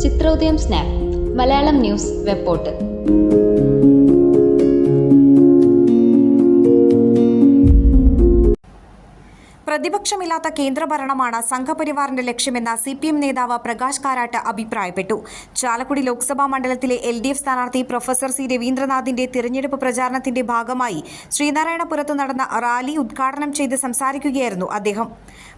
Chithrodayam snap Malayalam news web portal പ്രതിപക്ഷമില്ലാത്ത കേന്ദ്രഭരണമാണ് സംഘപരിവാറിന്റെ ലക്ഷ്യമെന്ന് സി പി എം നേതാവ് പ്രകാശ് കാരാട്ട് അഭിപ്രായപ്പെട്ടു. ചാലക്കുടി ലോക്സഭാ മണ്ഡലത്തിലെ എൽ ഡി എഫ് സ്ഥാനാർത്ഥി പ്രൊഫസർ സി രവീന്ദ്രനാഥിന്റെ തിരഞ്ഞെടുപ്പ് പ്രചാരണത്തിന്റെ ഭാഗമായി ശ്രീനാരായണപുരത്ത് നടന്ന റാലി ഉദ്ഘാടനം ചെയ്ത് സംസാരിക്കുകയായിരുന്നു അദ്ദേഹം.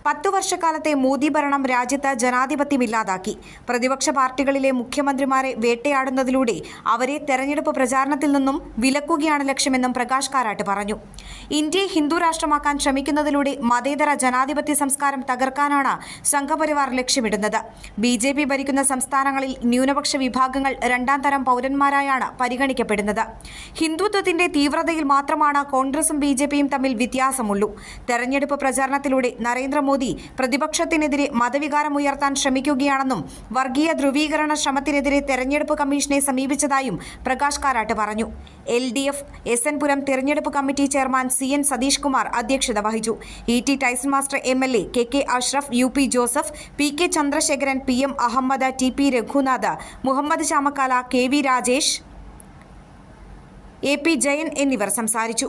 പത്തു വർഷക്കാലത്തെ മോദി ഭരണം രാജ്യത്ത് ജനാധിപത്യമില്ലാതാക്കി പ്രതിപക്ഷ പാർട്ടികളിലെ മുഖ്യമന്ത്രിമാരെ വേട്ടയാടുന്നതിലൂടെ അവരെ തെരഞ്ഞെടുപ്പ് പ്രചാരണത്തിൽ നിന്നും വിലക്കുകയാണ് ലക്ഷ്യമെന്നും പ്രകാശ് കാരാട്ട് പറഞ്ഞു. ഇന്ത്യയെ ഹിന്ദു രാഷ്ട്രമാക്കാൻ ശ്രമിക്കുന്നതിലൂടെ മതേതര ജനാധിപത്യ സംസ്കാരം തകർക്കാനാണ് സംഘപരിവാർ ലക്ഷ്യമിടുന്നത്. ബി ജെ പി ഭരിക്കുന്ന സംസ്ഥാനങ്ങളിൽ ന്യൂനപക്ഷ വിഭാഗങ്ങൾ രണ്ടാം തരം പൗരന്മാരായാണ് പരിഗണിക്കപ്പെടുന്നത്. ഹിന്ദുത്വത്തിന്റെ തീവ്രതയിൽ മാത്രമാണ് കോൺഗ്രസും ബി ജെ പിയും തമ്മിൽ വ്യത്യാസമുള്ളൂ. തെരഞ്ഞെടുപ്പ് പ്രചാരണത്തിലൂടെ നരേന്ദ്രമോദി പ്രതിപക്ഷത്തിനെതിരെ മതവികാരം ഉയർത്താൻ ശ്രമിക്കുകയാണെന്നും വർഗീയ ധ്രുവീകരണ ശ്രമത്തിനെതിരെ തെരഞ്ഞെടുപ്പ് കമ്മീഷനെ സമീപിച്ചതായും പ്രകാശ് കാരാട്ട് പറഞ്ഞു. L D F S N Puram തെരഞ്ഞെടുപ്പ് committee chairman C N Satheesh Kumar അധ്യക്ഷത വഹിച്ചു. E T Tyson master M L A K K Ashraf U P Joseph P K Chandrasekharan P M Ahammed T P Raghunath Muhammed Chamakkala K V Rajesh A P Jayan എന്നിവർ സംസാരിച്ചു.